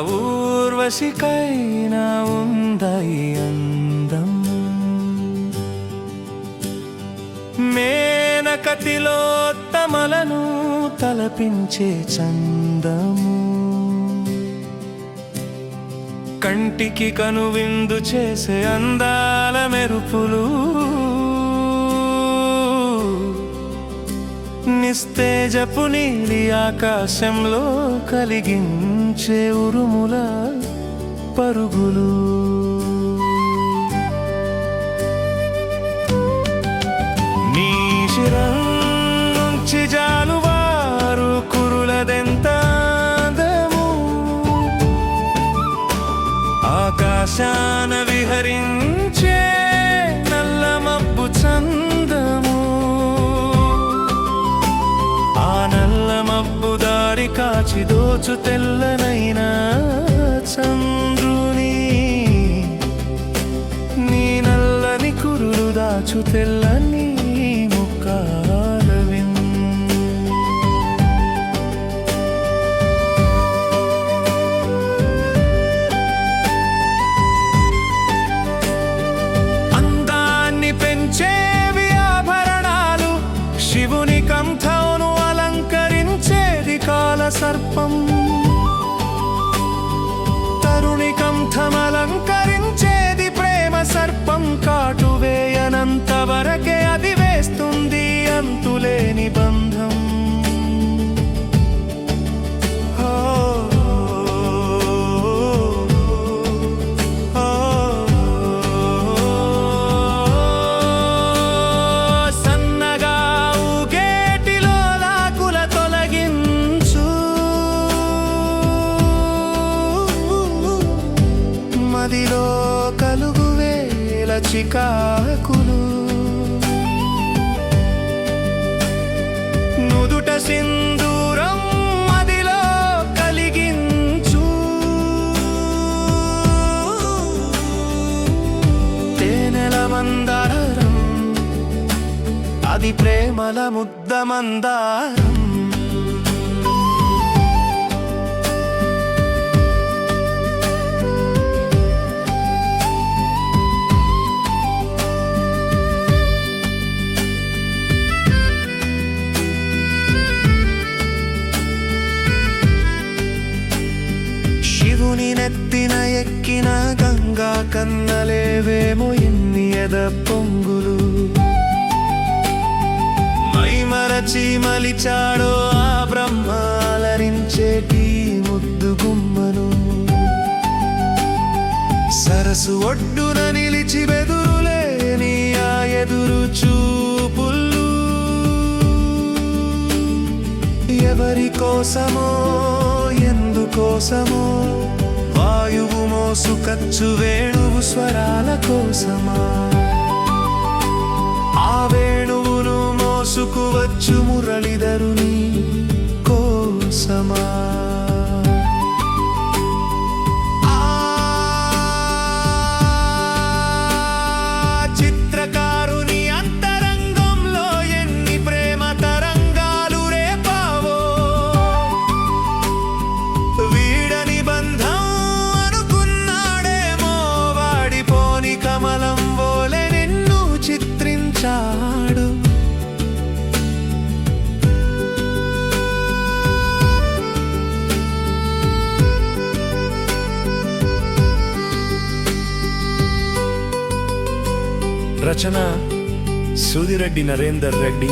ఊర్వశికైనా ఉందై అందం. మేనకతిలోత్తమలను తలపించే చందము. కంటికి కనువిందు చేసే అందాల మెరుపులు నిస్తేజపు నీలి ఆకాశంలో కలిగించే ఉరుముల పరుగులు. నీ శిరం నుంచి జాలువారు కురులదెంత ఆకాశాన విహరించే దారి తెల్లనైనా చంద్రుని నీ నల్లని కురులు దాచు తెల్ల కాల సర్పం వేల చికాకులు. నుదుట సింధూరం మదిలో కలిగించు. తేనెల మందారం అది ప్రేమల ముద్ద మందారం. శివుని ఎక్కిన గంగా కన్నలేవేమో ఎన్ని ఎద పొంగులు. మైమరచి మలిచాడో ఆ బ్రహ్మ అలరించేటి ముద్దు గుమ్మను. సరసు ఒడ్డున నిలిచి బెదురులేని ఆ ఎదురు చూపులు. ఎవరి కోసమో ఎందుకోసమో వాయువు మోసుకచ్చు వేణువు స్వరాల కోసమా? ఆ వేణువును మోసుకువచ్చు మురళిధరుని రచన సూదిరెడ్డి నరేందర్ రెడ్డి.